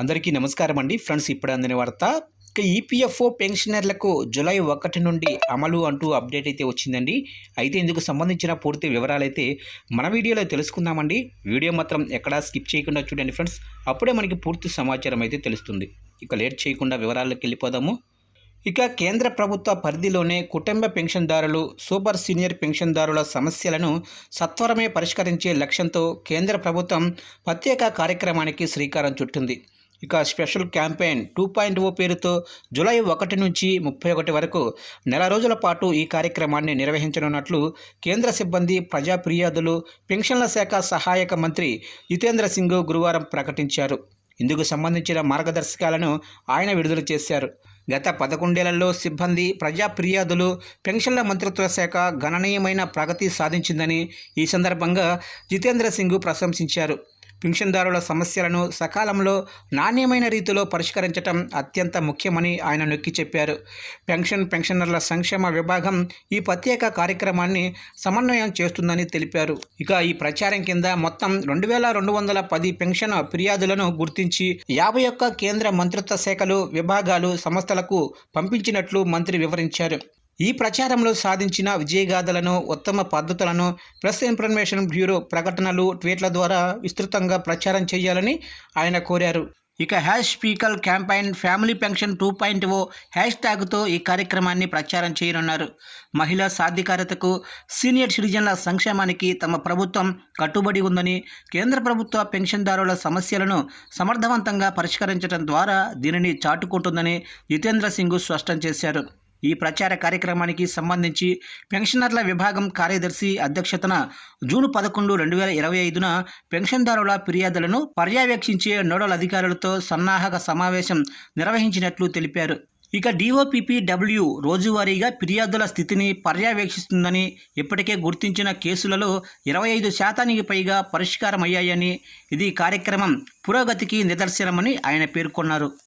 అందరికీ నమస్కారం అండి ఫ్రెండ్స్ ఇప్పుడు అందిన వార్త ఇక ఈపీఎఫ్ఓ పెన్షనర్లకు జూలై ఒకటి నుండి అమలు అంటూ అప్డేట్ అయితే వచ్చిందండి. అయితే ఇందుకు సంబంధించిన పూర్తి వివరాలు అయితే మన వీడియోలో తెలుసుకుందామండి. వీడియో మాత్రం ఎక్కడా స్కిప్ చేయకుండా చూడండి ఫ్రెండ్స్. అప్పుడే మనకి పూర్తి సమాచారం అయితే తెలుస్తుంది. ఇక లేట్ చేయకుండా వివరాల్లోకి వెళ్ళిపోదాము. ఇక కేంద్ర ప్రభుత్వ పరిధిలోనే కుటుంబ పెన్షన్దారులు సూపర్ సీనియర్ పెన్షన్దారుల సమస్యలను సత్వరమే పరిష్కరించే లక్ష్యంతో కేంద్ర ప్రభుత్వం ప్రత్యేక కార్యక్రమానికి శ్రీకారం చుట్టింది. ఇక special campaign two point o పేరుతో జూలై ఒకటి నుంచి ముప్పై ఒకటి వరకు నెల రోజుల పాటు ఈ కార్యక్రమాన్ని నిర్వహించనున్నట్లు కేంద్ర సిబ్బంది ప్రజా ఫిర్యాదులు పెన్షన్ల శాఖ సహాయక మంత్రి జితేంద్ర సింగ్ గురువారం ప్రకటించారు. ఇందుకు సంబంధించిన మార్గదర్శకాలను ఆయన విడుదల చేశారు. గత పదకొండేళ్ళలో సిబ్బంది ప్రజా ఫిర్యాదులు పెన్షన్ల మంత్రిత్వ శాఖ గణనీయమైన ప్రగతి సాధించిందని ఈ సందర్భంగా జితేంద్ర సింగ్ ప్రశంసించారు. పింఛన్దారుల సమస్యలను సకాలంలో నాణ్యమైన రీతిలో పరిష్కరించడం అత్యంత ముఖ్యమని ఆయన నొక్కి చెప్పారు. పెన్షన్ పెన్షనర్ల సంక్షేమ విభాగం ఈ ప్రత్యేక కార్యక్రమాన్ని సమన్వయం చేస్తుందని తెలిపారు. ఇక ఈ ప్రచారం కింద మొత్తం రెండు వేల రెండు వందల పది పెన్షన్ ఫిర్యాదులను గుర్తించి యాభై ఒక్క కేంద్ర మంత్రిత్వ శాఖలు విభాగాలు సంస్థలకు పంపించినట్లు మంత్రి వివరించారు. ఈ ప్రచారంలో సాధించిన విజయగాథలను ఉత్తమ పద్ధతులను ప్రెస్ ఇన్ఫర్మేషన్ బ్యూరో ప్రకటనలు ట్వీట్ల ద్వారా విస్తృతంగా ప్రచారం చేయాలని ఆయన కోరారు. ఇక hash special campaign family pension two point o hash ట్యాగ్తో ఈ కార్యక్రమాన్ని ప్రచారం చేయనున్నారు. మహిళా సాధికారతకు సీనియర్ సిటిజన్ల సంక్షేమానికి తమ ప్రభుత్వం కట్టుబడి ఉందని కేంద్ర ప్రభుత్వ పెన్షన్దారుల సమస్యలను సమర్థవంతంగా పరిష్కరించడం ద్వారా దీనిని చాటుకుంటుందని జితేంద్ర సింగ్ స్పష్టం చేశారు. ఈ ప్రచార కార్యక్రమానికి సంబంధించి పెన్షనర్ల విభాగం కార్యదర్శి అధ్యక్షతన జూన్ పదకొండు రెండు వేల ఇరవై ఐదున పెన్షన్దారుల ఫిర్యాదులను పర్యవేక్షించే నోడల్ అధికారులతో సన్నాహక సమావేశం నిర్వహించినట్లు తెలిపారు. ఇక డిఓపిపిడబ్ల్యూ రోజువారీగా ఫిర్యాదుల స్థితిని పర్యవేక్షిస్తుందని ఇప్పటికే గుర్తించిన కేసులలో ఇరవై ఐదు శాతానికి పైగా పరిష్కారమయ్యాయని ఇది కార్యక్రమం పురోగతికి నిదర్శనమని ఆయన పేర్కొన్నారు.